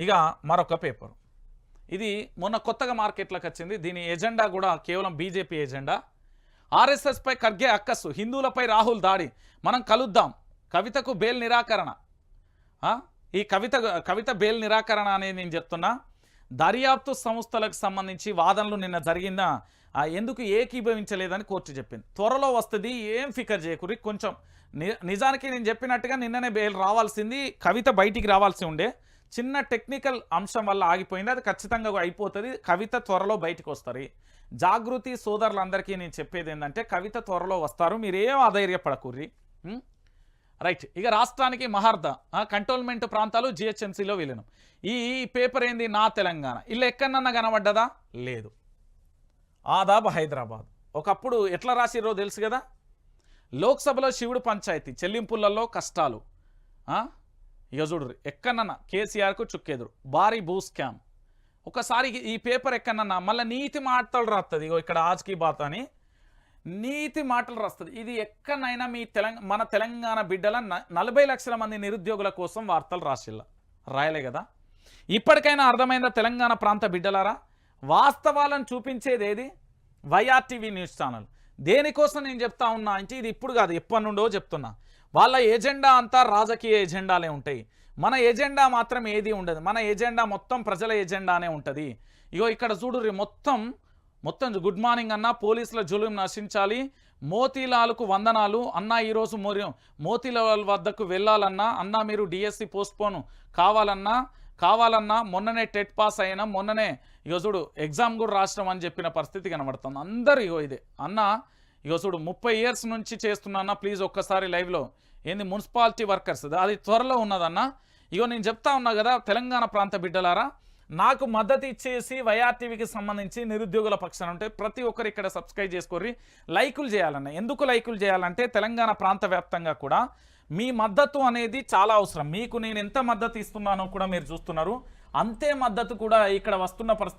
ఇక మరొక పేపర్. ఇది మొన్న కొత్తగా మార్కెట్లోకి వచ్చింది. దీని ఎజెండా కూడా కేవలం బీజేపీ ఎజెండా. ఆర్ఎస్ఎస్పై ఖర్గే అక్కస్సు హిందువులపై రాహుల్ దాడి. మనం కలుద్దాం. కవితకు బెయిల్ నిరాకరణ. ఈ కవిత కవిత బెయిల్ నిరాకరణ అనేది నేను చెప్తున్నా. దర్యాప్తు సంస్థలకు సంబంధించి వాదనలు నిన్న జరిగిన ఎందుకు ఏకీభవించలేదని కోర్టు చెప్పింది. త్వరలో వస్తుంది ఏం ఫికర్ చేయకూరి కొంచెం ని- నిజానికి నేను చెప్పినట్టుగా నిన్ననే బెయిల్ రావాల్సింది కవిత బయటికి రావాల్సి ఉండే. చిన్న టెక్నికల్ అంశం వల్ల ఆగిపోయింది. అది ఖచ్చితంగా అయిపోతుంది. కవిత త్వరలో బయటకు వస్తారు జాగృతి సోదరులందరికీ నేను చెప్పేది ఏంటంటే కవిత త్వరలో వస్తారు. మీరేం అధైర్యపడకూర్రి. రైట్. ఇక రాష్ట్రానికి మహార్ద కంటోన్మెంట్ ప్రాంతాలు జిహెచ్ఎంసీలో విలీనం. ఈ పేపర్ ఏంది? నా తెలంగాణ. ఇల్లు ఎక్కడన్నా కనబడ్డదా? లేదు. ఆదాబ్ హైదరాబాద్. ఒకప్పుడు ఎట్లా రాసిరో తెలుసు కదా? లోక్సభలో శివుడు పంచాయతీ చెల్లింపులలో కష్టాలు. ఇక చూడు ఎక్కడన్నా కేసీఆర్కు చుక్కెదురు భారీ భూ స్కామ్. ఒకసారి ఈ పేపర్ ఎక్కడన్నా మళ్ళీ నీతి మాటలు రాస్తుంది ఇగో ఇక్కడ ఆజ్కి బాత్ అని. నీతి మాటలు రాస్తుంది. ఇది ఎక్కడైనా మీ తెలంగాణ మన తెలంగాణ బిడ్డల న- నలభై లక్షల మంది నిరుద్యోగుల కోసం వార్తలు రాసిల్ల. రాయలే కదా? ఇప్పటికైనా అర్థమైందా తెలంగాణ ప్రాంత బిడ్డలారా? వాస్తవాలను చూపించేది ఏది? YRTV news channel. దేనికోసం నేను చెప్తా ఉన్నా అంటే ఇది ఇప్పుడు కాదు ఎప్పటి నుండో చెప్తున్నా. వాళ్ళ ఎజెండా అంతా రాజకీయ ఎజెండాలే ఉంటాయి. మన ఎజెండా మాత్రం ఏది ఉండదు. మన ఎజెండా మొత్తం ప్రజల ఎజెండానే ఉంటుంది. ఇగో ఇక్కడ చూడు మొత్తం మొత్తం గుడ్ మార్నింగ్ అన్న పోలీసుల జులుం నశించాలి. మోతీలాల్కు వందనాలు. అన్న ఈరోజు మోరి మోతీలాల్ వద్దకు వెళ్ళాలన్నా అన్న మీరు డిఎస్సి పోస్ట్పోన్ కావాలన్నా కావాలన్నా మొన్ననే టెట్ పాస్ అయినా మొన్ననే ఇగో చూడు ఎగ్జామ్ కూడా రాష్ట్రం అని చెప్పిన పరిస్థితి కనబడుతుంది. అందరు ఇగో ఇదే. అన్న ఇగో చూడు ముప్పై ఇయర్స్ నుంచి చేస్తున్నా ప్లీజ్ ఒక్కసారి లైవ్లో ఏంది మున్సిపాలిటీ వర్కర్స్? అది త్వరలో ఉన్నదన్న? ఇగో నేను చెప్తా ఉన్నా కదా తెలంగాణ ప్రాంత బిడ్డలారా నాకు మద్దతు ఇచ్చేసి వైఆర్టీవీకి సంబంధించి నిరుద్యోగుల పక్షాన ఉంటే ప్రతి ఒక్కరు ఇక్కడ సబ్స్క్రైబ్ చేసుకోరి లైకులు చేయాలన్న. ఎందుకు లైకులు చేయాలంటే తెలంగాణ ప్రాంత వ్యాప్తంగా కూడా మీ మద్దతు అనేది చాలా అవసరం. మీకు నేను ఎంత మద్దతు ఇస్తున్నానో కూడా మీరు చూస్తున్నారు. అంతే మద్దతు కూడా ఇక్కడ వస్తున్న పరిస్థితి